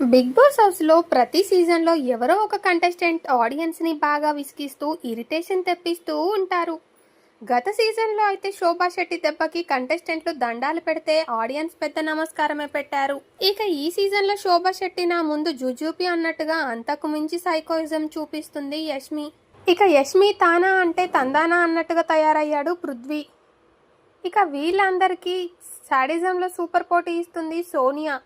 Big boss హౌస్లో ప్రతి సీజన్లో ఎవరో ఒక కంటెస్టెంట్ ఆడియన్స్ని బాగా విసిగిస్తూ ఇరిటేషన్ తెప్పిస్తూ ఉంటారు. గత సీజన్లో అయితే శోభా శెట్టి దెబ్బకి కంటెస్టెంట్లు దండాలు పెడితే ఆడియన్స్ పెద్ద నమస్కారమే పెట్టారు. ఇక ఈ సీజన్లో శోభా శెట్టి నా ముందు జుజూపి అన్నట్టుగా అంతకు మించి సైకోయిజం చూపిస్తుంది యష్మి. ఇక యష్మి తానా అంటే తందానా అన్నట్టుగా తయారయ్యాడు పృథ్వీ. ఇక వీళ్ళందరికీ సాడిజంలో సూపర్ పోటీ ఇస్తుంది సోనియా.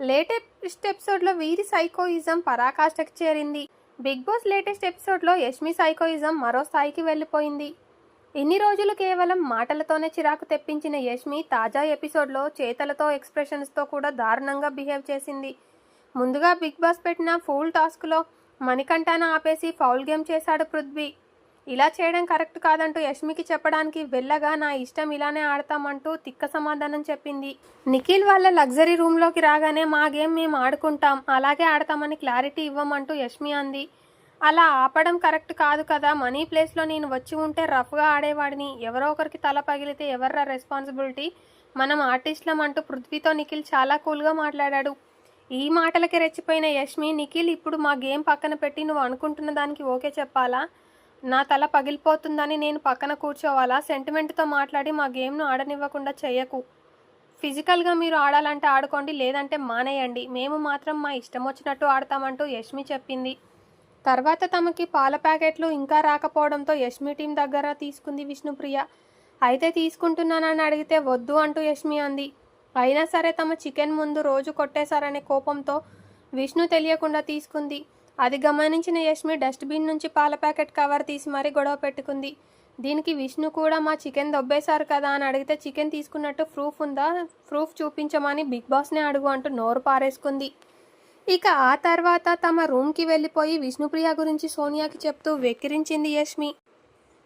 లేటెస్ట్ ఎపిసోడ్లో వీరి సైకోయిజం పరాకాష్ఠకు చేరింది. బిగ్ బాస్ లేటెస్ట్ ఎపిసోడ్లో యష్మి సైకోయిజం మరో స్థాయికి వెళ్ళిపోయింది. ఇన్ని రోజులు కేవలం మాటలతోనే చిరాకు తెప్పించిన యష్మి తాజా ఎపిసోడ్లో చేతలతో ఎక్స్ప్రెషన్స్తో కూడా దారుణంగా బిహేవ్ చేసింది. ముందుగా బిగ్ బాస్ పెట్టిన ఫూల్ టాస్క్లో మణికంఠాన ఆపేసి ఫౌల్ గేమ్ చేశాడు పృథ్వీ. ఇలా చేయడం కరెక్ట్ కాదంటూ యష్మికి చెప్పడానికి వెళ్ళగా నా ఇష్టం ఇలానే ఆడతామంటూ తిక్క సమాధానం చెప్పింది. నిఖిల్ వాళ్ళ లగ్జరీ రూమ్లోకి రాగానే మా గేమ్ మేము ఆడుకుంటాం అలాగే ఆడతామని క్లారిటీ ఇవ్వమంటూ యష్మి అంది. అలా ఆపడం కరెక్ట్ కాదు కదా మనీ ప్లేస్లో నేను వచ్చి ఉంటే రఫ్గా ఆడేవాడిని. ఎవరో ఒకరికి తల పగిలితే ఎవర్రా రెస్పాన్సిబిలిటీ? మనం ఆర్టిస్ట్లం అంటూ పృథ్వీతో నిఖిల్ చాలా కూల్గా మాట్లాడాడు. ఈ మాటలకి రెచ్చిపోయిన యష్మి నిఖిల్ ఇప్పుడు మా గేమ్ పక్కన పెట్టి నువ్వు అనుకుంటున్న దానికి ఓకే చెప్పాలా? నా తల పగిలిపోతుందని నేను పక్కన కూర్చోవాలా? సెంటిమెంట్తో మాట్లాడి మా గేమ్ను ఆడనివ్వకుండా చెయ్యకు. ఫిజికల్గా మీరు ఆడాలంటే ఆడుకోండి లేదంటే మానేయండి. మేము మాత్రం మా ఇష్టం వచ్చినట్టు ఆడతామంటూ యష్మి చెప్పింది. తర్వాత తమకి పాల ప్యాకెట్లు ఇంకా రాకపోవడంతో యష్మి టీం దగ్గర తీసుకుంది విష్ణుప్రియ. అయితే తీసుకుంటున్నానని అడిగితే వద్దు అంటూ యష్మి అంది. అయినా సరే తమ చికెన్ ముందు రోజు కొట్టేశారనే కోపంతో విష్ణు తెలియకుండా తీసుకుంది. అది గమనించిన యష్మి డస్ట్బిన్ నుంచి పాల ప్యాకెట్ కవర్ తీసి మరీ గొడవ పెట్టుకుంది. దీనికి విష్ణు కూడా మా చికెన్ దొబ్బేశారు కదా అని అడిగితే చికెన్ తీసుకున్నట్టు ప్రూఫ్ ఉందా? ప్రూఫ్ చూపించమని బిగ్ బాస్నే అడుగు అంటూ నోరు పారేసుకుంది. ఇక ఆ తర్వాత తమ రూమ్కి వెళ్ళిపోయి విష్ణుప్రియ గురించి సోనియాకి చెప్తూ వెక్కిరించింది యష్మి.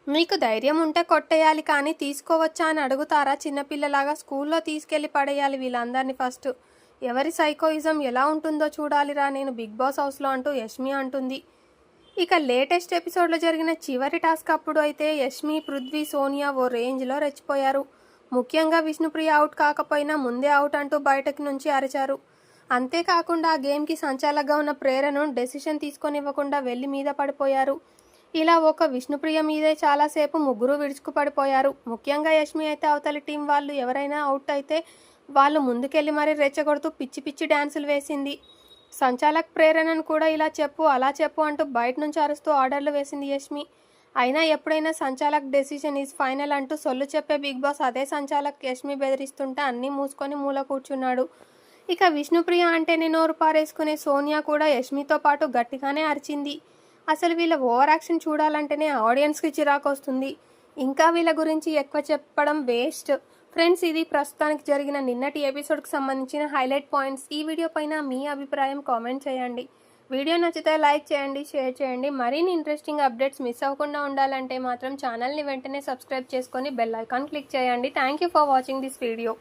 మీకు ధైర్యం ఉంటే కొట్టేయాలి కానీ తీసుకోవచ్చా అని అడుగుతారా? చిన్నపిల్లలాగా స్కూల్లో తీసుకెళ్ళి పడేయాలి వీళ్ళందరినీ ఫస్ట్. ఎవరి సైకోయిజం ఎలా ఉంటుందో చూడాలిరా నేను బిగ్ బాస్ హౌస్లో అంటూ యష్మి అంటుంది. ఇక లేటెస్ట్ ఎపిసోడ్లో జరిగిన చివరి టాస్క్ అప్పుడు అయితే యష్మి పృథ్వీ సోనియా ఓ రేంజ్లో రెచ్చిపోయారు. ముఖ్యంగా విష్ణుప్రియ అవుట్ కాకపోయినా ముందే అవుట్ అంటూ బయటకు నుంచి అరిచారు. అంతేకాకుండా ఆ గేమ్కి సంచాలకగా ఉన్న ప్రేరణను డెసిషన్ తీసుకొనివ్వకుండా వెళ్ళి మీద పడిపోయారు. ఇలా ఒక విష్ణుప్రియ మీదే చాలాసేపు ముగ్గురు విడుచుకు పడిపోయారు ముఖ్యంగా యష్మి అయితే అవతలి టీం వాళ్ళు ఎవరైనా అవుట్ అయితే వాళ్ళు ముందుకెళ్ళి మరీ రెచ్చగొడుతూ పిచ్చి పిచ్చి డ్యాన్సులు వేసింది. సంచాలక్ ప్రేరణను కూడా ఇలా చెప్పు అలా చెప్పు అంటూ బయట నుంచి అరుస్తూ ఆర్డర్లు వేసింది యష్మి. అయినా ఎప్పుడైనా సంచాలక్ డెసిషన్ ఈజ్ ఫైనల్ అంటూ సొల్లు చెప్పే బిగ్ బాస్ అదే సంచాలక్ యష్మి బెదిరిస్తుంటే అన్నీ మూసుకొని మూల కూర్చున్నాడు. ఇక విష్ణుప్రియ అంటేనే నోరు పారేసుకునే సోనియా కూడా యష్మితో పాటు గట్టిగానే అరిచింది. అసలు వీళ్ళ ఓవర్ యాక్షన్ చూడాలంటేనే ఆడియన్స్కి చిరాకు వస్తుంది ఇంకా వీళ్ళ గురించి ఎక్కువ చెప్పడం వేస్ట్. ఫ్రెండ్స్ ఇది ప్రస్తుతానికి జరిగిన నిన్నటి ఎపిసోడ్కి సంబంధించిన హైలైట్ పాయింట్స్. ఈ వీడియో పైన మీ అభిప్రాయం కామెంట్ చేయండి. వీడియో నచ్చితే లైక్ చేయండి షేర్ చేయండి. మరిన్ని ఇంట్రెస్టింగ్ అప్డేట్స్ మిస్ అవ్వకుండా ఉండాలంటే మాత్రం ఛానల్ని వెంటనే సబ్స్క్రైబ్ చేసుకొని బెల్ ఐకాన్ క్లిక్ చేయండి. Thank you for watching this video.